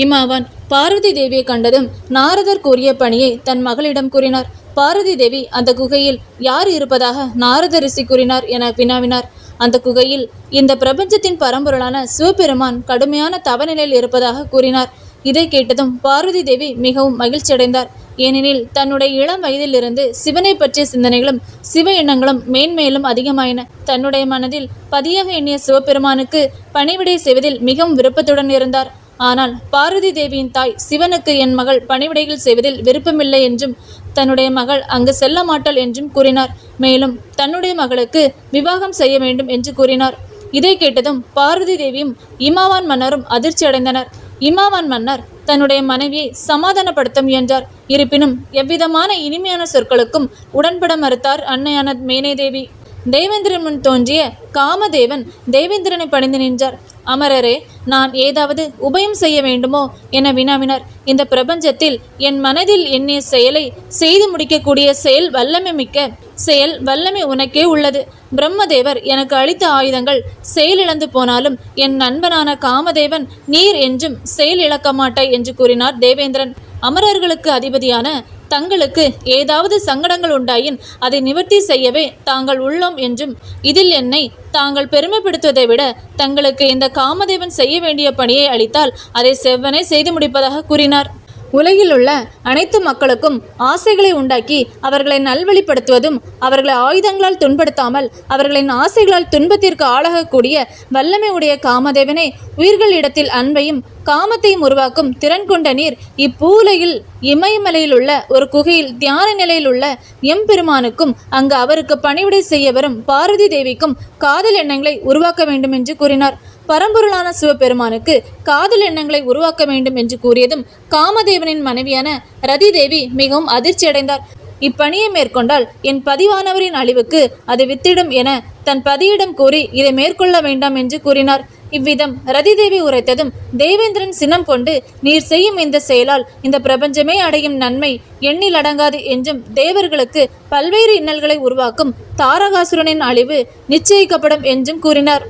இமாவான் பார்வதி தேவியை கண்டதும் நாரதர் கூறிய பணியை தன் மகளிடம் கூறினார். பார்வதி தேவி அந்த குகையில் யார் இருப்பதாக நாரத ரிஷி கூறினார் என வினாவினார். அந்த குகையில் இந்த பிரபஞ்சத்தின் பரம்பொருளான சிவபெருமான் கடுமையான தவநிலையில் இருப்பதாக கூறினார். இதை கேட்டதும் பார்வதி தேவி மிகவும் மகிழ்ச்சியடைந்தார். ஏனெனில் தன்னுடைய இளம் வயதிலிருந்து சிவனை பற்றிய சிந்தனைகளும் சிவ எண்ணங்களும் மேன்மேலும் அதிகமாயின. தன்னுடைய மனதில் பதியாக எண்ணிய சிவபெருமானுக்கு பணிவிடை செய்வதில் மிகவும் விருப்பத்துடன் இருந்தார். ஆனால் பார்வதி தேவியின் தாய் சிவனுக்கு என் மகள் பணிவிடைகள் செய்வதில் விருப்பமில்லை என்றும் தன்னுடைய மகள் அங்கு செல்ல மாட்டாள் என்றும் கூறினார். மேலும் தன்னுடைய மகளுக்கு விவாகம் செய்ய வேண்டும் என்று கூறினார். இதை கேட்டதும் பார்வதி தேவியும் இமாவான் மன்னரும் அதிர்ச்சி அடைந்தனர். இமாவான் மன்னர் தன்னுடைய மனைவியை சமாதானப்படுத்த முயன்றார். இருப்பினும் எவ்விதமான இனிமையான சொற்களுக்கும் உடன்பட மறுத்தார் அன்னையான மேனேதேவி தேவேந்திரன் முன் தோன்றிய காமதேவன் தேவேந்திரனை பணிந்து நின்றார். அமரரே நான் ஏதாவது உபயம் செய்ய வேண்டுமோ? என வினாவினார். இந்த பிரபஞ்சத்தில் என் மனதில் எண்ணிய செயலை செய்து முடிக்கக்கூடிய செயல் வல்லமை மிக்க செயல் வல்லமை உனக்கே உள்ளது. பிரம்மதேவர் எனக்கு அளித்த ஆயுதங்கள் செயலிழந்து போனாலும் என் நண்பனான காமதேவன் நீர் என்றும் செயல் இழக்க மாட்டாய் என்று கூறினார் தேவேந்திரன். அமரர்களுக்கு அதிபதியான தங்களுக்கு ஏதாவது சங்கடங்கள் உண்டாயின் அதை நிவர்த்தி செய்யவே தாங்கள் உள்ளோம் என்றும் இதில் என்னை தாங்கள் பெருமைப்படுத்துவதை விட தங்களுக்கு இந்த காமதேவன் செய்ய வேண்டிய பணியை அளித்தால் அதை செவ்வனே செய்து முடிப்பதாக கூறினார். உலகில் உள்ள அனைத்து மக்களுக்கும் ஆசைகளை உண்டாக்கி அவர்களை நல்வழிப்படுத்துவதும் அவர்களை ஆயுதங்களால் துன்படுத்தாமல் அவர்களின் ஆசைகளால் துன்பத்திற்கு ஆளாகக்கூடிய வல்லமை உடைய காமதேவனே உயிர்களிடத்தில் அன்பையும் காமத்தையும் உருவாக்கும் திறன் கொண்ட நீர் இப்பூலையில் இமயமலையில் உள்ள ஒரு குகையில் தியான நிலையில் உள்ள எம்பெருமானுக்கும் அங்கு அவருக்கு பணிவிடை செய்ய வரும் பார்வதி தேவிக்கும் காதல் எண்ணங்களை உருவாக்க வேண்டும் என்று கூறினார். பரம்பொருளான சிவபெருமானுக்கு காதல் எண்ணங்களை உருவாக்க வேண்டும் என்று கூறியதும் காமதேவனின் மனைவியான ரதி தேவி மிகவும் அதிர்ச்சியடைந்தார் இப்பணியை மேற்கொண்டால் என் பதிவானவரின் அழிவுக்கு அது வித்திடும் என தன் பதியிடம் கூறி இதை மேற்கொள்ள வேண்டாம் என்று கூறினார். இவ்விதம் ரதிதேவி உரைத்ததும் தேவேந்திரன் சினம் கொண்டு நீர் செய்யும் இந்த செயலால் இந்த பிரபஞ்சமே அடையும் நன்மை எண்ணில் அடங்காது என்றும் தேவர்களுக்கு பல்வேறு இன்னல்களை உருவாக்கும் தாரகாசுரனின் அழிவு நிச்சயிக்கப்படும் என்றும் கூறினார்.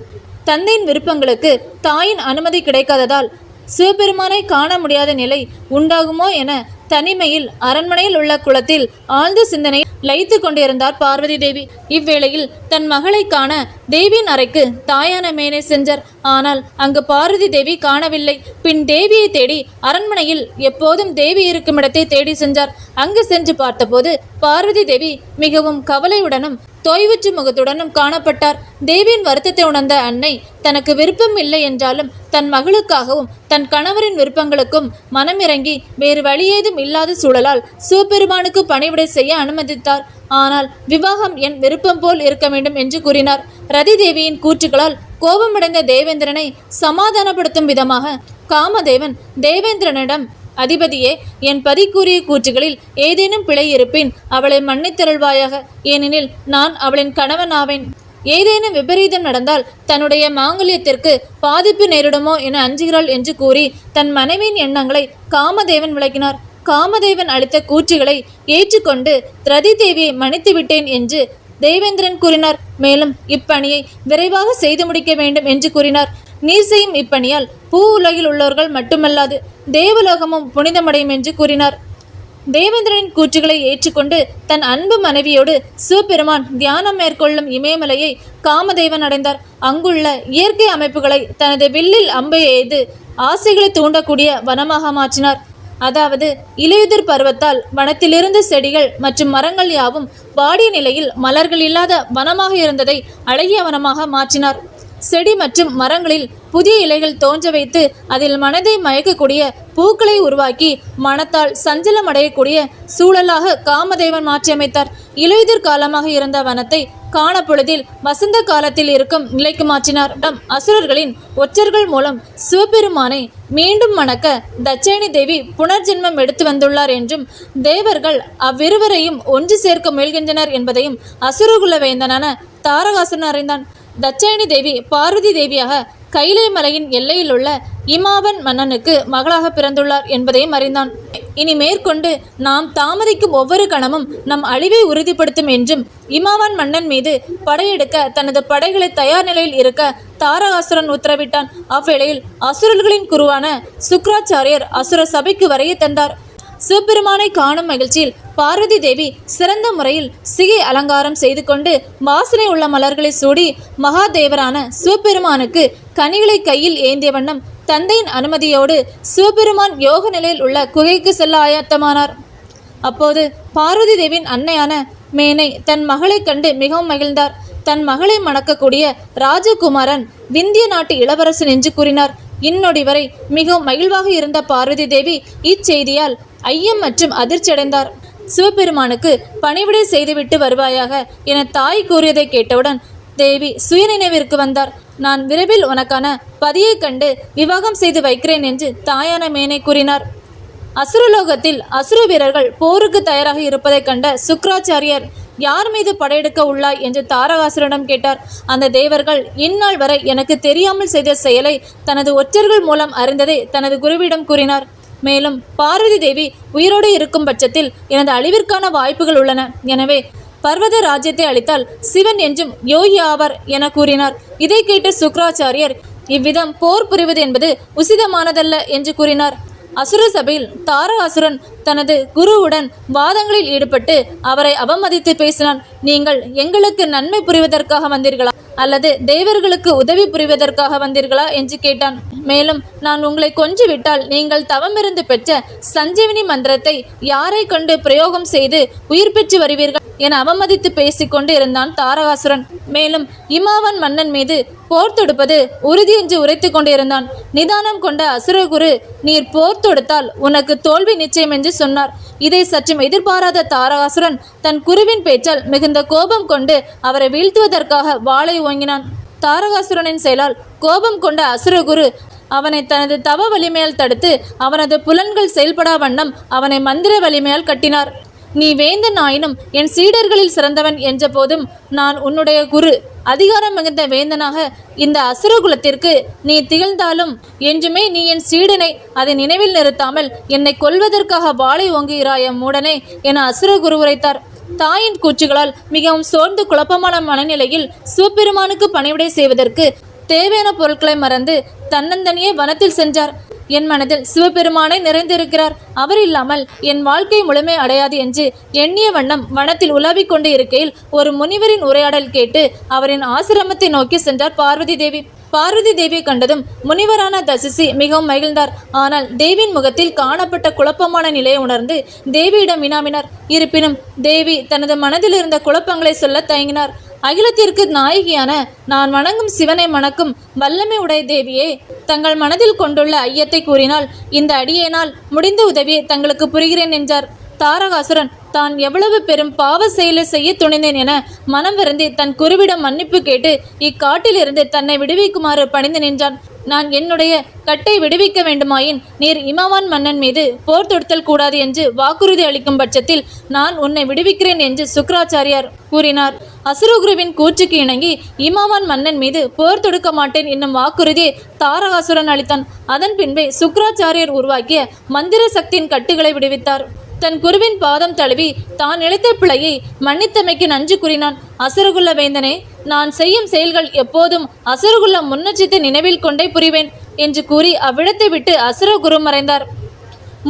தந்தையின் விருப்பங்களுக்கு தாயின் அனுமதி கிடைக்காததால் சிவபெருமானை காண முடியாத நிலை உண்டாகுமோ என தனிமையில் அரண்மனையில் உள்ள குளத்தில் ஆழ்ந்த சிந்தனை லயித்து கொண்டிருந்தார் பார்வதி தேவி. இவ்வேளையில் தன் மகளை காண தேவியின் அறைக்கு தாயான மேனே சென்றார். ஆனால் அங்கு பார்வதி தேவி காணவில்லை. பின் தேவியை தேடி அரண்மனையில் எப்போதும் தேவி இருக்கும் இடத்தை தேடி சென்றார். அங்கு சென்று பார்த்தபோது பார்வதி தேவி மிகவும் கவலையுடனும் தொய்வுற்று முகத்துடனும் காணப்பட்டார். தேவியின் வருத்தத்தை உணர்ந்த அன்னை தனக்கு விருப்பம் இல்லை என்றாலும் தன் மகளுக்காகவும் தன் கணவரின் விருப்பங்களுக்கும் மனமிறங்கி வேறு வழியேதும் இல்லாத சூழலால் சிவபெருமானுக்கு பணிவிடை செய்ய அனுமதித்தார். ஆனால் விவாகம் என் விருப்பம் போல் இருக்க வேண்டும் என்று கூறினார். ரதி தேவியின் கூற்றுகளால் கோபமடைந்த தேவேந்திரனை சமாதானப்படுத்தும் விதமாக காமதேவன் தேவேந்திரனிடம் அதிபதியே என் பதி கூறிய கூற்றுகளில் ஏதேனும் பிழை இருப்பின் அவளை மன்னித்தருள்வாயாக. ஏனெனில் நான் அவளின் கணவனாவேன் ஏதேனும் விபரீதம் நடந்தால் தன்னுடைய மாங்கல்யத்திற்கு பாதிப்பு நேரிடுமோ என அஞ்சுகிறாள் என்று கூறி தன் மனைவியின் எண்ணங்களை காமதேவன் விளக்கினார். காமதேவன் அளித்த கூற்றுகளை ஏற்றுக்கொண்டு திரதி தேவியை மன்னித்து விட்டேன் என்று தேவேந்திரன் கூறினார். மேலும் இப்பணியை விரைவாக செய்து முடிக்க வேண்டும் என்று கூறினார். நீர் செய்யும் இப்பணியால் பூ உலகில் உள்ளவர்கள் மட்டுமல்லாது தேவலோகமும் புனிதமடையும் என்று கூறினார். தேவேந்திரனின் கூற்றுகளை ஏற்றுக்கொண்டு தன் அன்பு மனைவியோடு சிவபெருமான் தியானம் மேற்கொள்ளும் இமயமலையை காமதேவன் அடைந்தார். அங்குள்ள இயற்கை அமைப்புகளை தனது வில்லில் அம்பை எய்து ஆசைகளை தூண்டக்கூடிய வனமாக மாற்றினார். அதாவது இலையுதிர் பருவத்தால் வனத்திலிருந்து செடிகள் மற்றும் மரங்கள் யாவும் வாடிய நிலையில் மலர்கள் இல்லாத வனமாக இருந்ததை அழகிய வனமாக மாற்றினார். செடி மற்றும் மரங்களில் புதிய இலைகள் தோன்ற வைத்து அதில் மனதை மயக்கக்கூடிய பூக்களை உருவாக்கி மனத்தால் சஞ்சலம் அடையக்கூடிய சூழலாக காமதேவன் மாற்றியமைத்தார். இலையுதிர் காலமாக இருந்த வனத்தை காணப்பொழுதில் வசந்த காலத்தில் இருக்கும் நிலைக்கு மாற்றினார். அசுரர்களின் ஒற்றர்கள் மூலம் சிவபெருமானை மீண்டும் மணக்க தட்சேணி தேவி புனர்ஜென்மம் எடுத்து வந்துள்ளார் என்றும் தேவர்கள் அவ்விருவரையும் ஒன்று சேர்க்க முயல்கின்றனர் என்பதையும் அசுரகுல வேந்தனான தாரகாசுரன் அறிந்தான். தட்சேணி தேவி பார்வதி தேவியாக கைலை மலையின் எல்லையில் உள்ள இமாவன் மன்னனுக்கு மகளாக பிறந்துள்ளார் என்பதையும் அறிந்தான். இனி மேற்கொண்டு நாம் தாமதிக்கும் ஒவ்வொரு கணமும் நம் அழிவை உறுதிப்படுத்தும் என்றும் இமாவான் மன்னன் மீது படையெடுக்க தனது படைகளை தயார் நிலையில் இருக்க தாரகாசுரன் உத்தரவிட்டான். அவ்வேளையில் அசுரர்களின் குருவான சுக்ராச்சாரியர் அசுர சபைக்கு வரைய தந்தார். சிவபெருமானை காணும் மகிழ்ச்சியில் பார்வதி தேவி சிறந்த முறையில் சிகை அலங்காரம் செய்து கொண்டு வாசனை உள்ள மலர்களை சூடி மகாதேவரான சிவபெருமானுக்கு கனிகளை கையில் ஏந்திய வண்ணம் தந்தையின் அனுமதியோடு சிவபெருமான் யோக நிலையில் உள்ள குகைக்கு செல்ல ஆயத்தமானார். அப்போது பார்வதி தேவியின் அன்னையான மேனை தன் மகளைக் கண்டு மிகவும் மகிழ்ந்தார். தன் மகளை மணக்கக்கூடிய ராஜகுமாரன் விந்திய நாட்டு இளவரசன் என்று கூறினார். இந்நொடி வரை மிகவும் மகிழ்வாக இருந்த பார்வதி தேவி இச்செய்தியால் ஐயம் மற்றும் அதிர்ச்சியடைந்தார். சிவபெருமானுக்கு பணிவிடை செய்துவிட்டு வருவாயாக என தாய் கூறியதை கேட்டவுடன் தேவி சுயநினைவிற்கு வந்தார். நான் விரைவில் உனக்கான பதியைக் கண்டு விவாகம் செய்து வைக்கிறேன் என்று தாயான மேனை கூறினார். அசுரலோகத்தில் அசுர வீரர்கள் போருக்கு தயாராக இருப்பதைக் கண்ட சுக்ராச்சாரியர் யார் மீது படையெடுக்க உள்ளாய்? என்று தாரகாசுரனிடம் கேட்டார். அந்த தேவர்கள் இந்நாள் வரை எனக்கு தெரியாமல் செய்த செயலை தனது ஒற்றர்கள் மூலம் அறிந்ததை தனது குருவிடம் கூறினார். மேலும் பார்வதி தேவி உயிரோடு இருக்கும் பட்சத்தில் எனது அழிவிற்கான வாய்ப்புகள் உள்ளன. எனவே பர்வத ராஜ்யத்தை அளித்தால் சிவன் என்றும் யோகி ஆவார் என கூறினார். இதை கேட்ட சுக்ராச்சாரியர் இவ்விதம் போர் புரிவது என்பது உசிதமானதல்ல என்று கூறினார். அசுர சபையில் தாரகாசுரன் தனது குருவுடன் வாதங்களில் ஈடுபட்டு அவரை அவமதித்து பேசினான். நீங்கள் எங்களுக்கு நன்மை புரிவதற்காக வந்தீர்களா? அல்லது தேவர்களுக்கு உதவி புரிவதற்காக வந்தீர்களா? என்று கேட்டான். மேலும் நான் உங்களை கொஞ்சி விட்டால் நீங்கள் தவமிருந்து பெற்ற சஞ்சீவினி மந்திரத்தை யாரை கொண்டு பிரயோகம் செய்து உயிர் பெற்று வருவீர்கள்? என அவமதித்து பேசிக்கொண்டு இருந்தான் தாரகாசுரன். மேலும் இமாவன் மன்னன் மீது போர் தொடுப்பது உறுதி என்று உரைத்து கொண்டிருந்தான். நிதானம் கொண்ட அசுரகுரு நீர் போர் தொடுத்தால் உனக்கு தோல்வி நிச்சயம் என்று சொன்னார். இதை சற்றும் எதிர்பாராத தாரகாசுரன் தன் குருவின் பேச்சால் மிகுந்த கோபம் கொண்டு அவரை வீழ்த்துவதற்காக வாளை ஓங்கினான். தாரகாசுரனின் செயலால் கோபம் கொண்ட அசுரகுரு அவனை தனது தவ வலிமையால் தடுத்து அவனது புலன்கள் செயல்படா வண்ணம் அவனை மந்திர வலிமையால் கட்டினார். நீ வேந்தன் ஆயினும் என் சீடர்களில் சிறந்தவன் என்ற போதும் நான் உன்னுடைய குரு. அதிகாரம் மிகுந்த வேந்தனாக இந்த அசுரகுலத்திற்கு நீ திகழ்ந்தாலும் என்றுமே நீ என் சீடனை அதை நினைவில் நிறுத்தாமல் என்னை கொல்வதற்காக வாளை ஓங்குகிறாய மூடனே என அசுரகுரு உரைத்தார். தாயின் கூச்சுகளால் மிகவும் சோர்ந்து குழப்பமான மனநிலையில் சிவபெருமானுக்கு பணிவிடை செய்வதற்கு தேவையான பொருட்களை மறந்து தன்னந்தனியே வனத்தில் சென்றார். என் மனதில் சிவபெருமானை நிறைந்திருக்கிறார். அவர் இல்லாமல் என் வாழ்க்கை முழுமை அடையாது என்று எண்ணிய வண்ணம் வனத்தில் உலாவிக் கொண்டு இருக்கையில் ஒரு முனிவரின் உரையாடல் கேட்டு அவரின் ஆசிரமத்தை நோக்கி சென்றார் பார்வதி தேவி. பார்வதி தேவியை கண்டதும் முனிவரான தசிசி மிகவும் மகிழ்ந்தார். ஆனால் தேவியின் முகத்தில் காணப்பட்ட குழப்பமான நிலையை உணர்ந்து தேவியிடம் வினாவினார். இருப்பினும் தேவி தனது மனதில் இருந்த குழப்பங்களை சொல்ல தயங்கினார். அகிலத்திற்கு நாயகியான நான் வணங்கும் சிவனை மணக்கும் வல்லமை உடைய தேவியே தங்கள் மனதில் கொண்டுள்ள ஐயத்தை கூறினால் இந்த அடியேனால் முடிந்த உதவியை தங்களுக்கு புரிகிறேன் என்றார். தாரகாசுரன் தான் எவ்வளவு பெரும் பாவ செயலை செய்ய துணிந்தேன் என மனம் வருந்தி தன் குருவிடம் மன்னிப்பு கேட்டு இக்காட்டிலிருந்து தன்னை விடுவிக்குமாறு பணிந்து நின்றான். நான் என்னுடைய கட்டை விடுவிக்க வேண்டுமாயின் நீர் இமாவான் மன்னன் மீது போர் தொடுத்தல் கூடாது என்று வாக்குறுதி அளிக்கும் பட்சத்தில் நான் உன்னை விடுவிக்கிறேன் என்று சுக்ராச்சாரியார் கூறினார். அசுரகுருவின் கூற்றுக்கு இணங்கி இமாவான் மன்னன் மீது போர் தொடுக்க மாட்டேன் என்னும் வாக்குறுதியை தாரகாசுரன் அளித்தான். அதன் பின்பே சுக்ராச்சாரியர் உருவாக்கிய மந்திர சக்தியின் கட்டுகளை விடுவித்தார். தன் குருவின் பாதம் தழுவி தான் இழைத்த பிழையை மன்னித்தமைக்கு நன்றி கூறினான். அசுரகுல வேந்தனே நான் செய்யும் செயல்கள் எப்போதும் அசுரகுல முன்னச்சித்து நினைவில் கொண்டே புரிவேன் என்று கூறி அவ்விடத்தை விட்டு அசுரகுரு மறைந்தார்.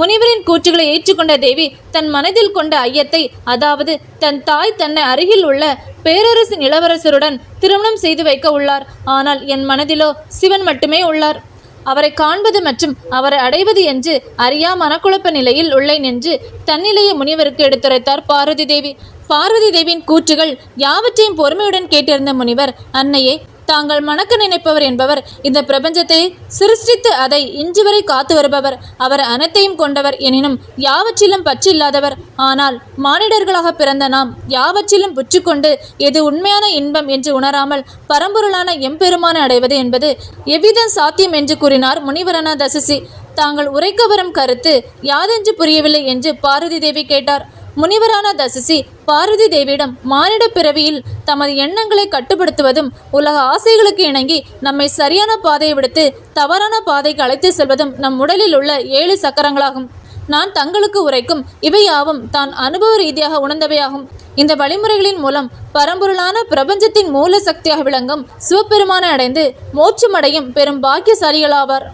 முனிவரின் கூற்றுகளை ஏற்றுக்கொண்ட தேவி தன் மனதில் கொண்ட ஐயத்தை அதாவது தன் தாய் தன்னை அருகில் உள்ள பேரரசின் இளவரசருடன் திருமணம் செய்து வைக்க உள்ளார். ஆனால் என் மனதிலோ சிவன் மட்டுமே உள்ளார். அவரை காண்பது மற்றும் அவரை அடைவது என்று அறியா மனக்குழப்ப நிலையில் உள்ளேன் என்று தன்னிலைய முனிவருக்கு எடுத்துரைத்தார் பார்வதி தேவி. பார்வதி தேவியின் கூற்றுகள் யாவற்றையும் பொறுமையுடன் கேட்டிருந்த முனிவர் அன்னையே தாங்கள் மணக்க நினைப்பவர் என்பவர். இந்த பிரபஞ்சத்தை சிருஷ்டித்து அதை இன்று வரை காத்து வருபவர். அவர் அனைத்தையும் கொண்டவர் எனினும் யாவற்றிலும் பற்றில்லாதவர். ஆனால் மானிடர்களாக பிறந்த நாம் யாவற்றிலும் புற்றுக்கொண்டு எது உண்மையான இன்பம் என்று உணராமல் பரம்பொருளான எம்பெருமான அடைவது என்பது எவ்விதம் சாத்தியம் என்று கூறினார் முனிவரனா தசசி. தாங்கள் உரைக்க வரும் கருத்து யாதென்று புரியவில்லை என்று பாரதி தேவி கேட்டார். முனிவரான தசசி பார்வதி தேவியிடம் மானிட பிறவியில் தமது எண்ணங்களை கட்டுப்படுத்துவதும் உலக ஆசைகளுக்கு இணங்கி நம்மை சரியான பாதையை விடுத்து தவறான பாதைக்கு அழைத்து செல்வதும் நம் உடலில் உள்ள ஏழு சக்கரங்களாகும். நான் தங்களுக்கு உரைக்கும் இவையாவும் தான் அனுபவ ரீதியாக உணர்ந்தவையாகும். இந்த வழிமுறைகளின் மூலம் பரம்பொருளான பிரபஞ்சத்தின் மூல சக்தியாக விளங்கும் சிவபெருமானை அடைந்து மோட்சமடையும் பெரும் பாக்கியசாலிகளாவார்.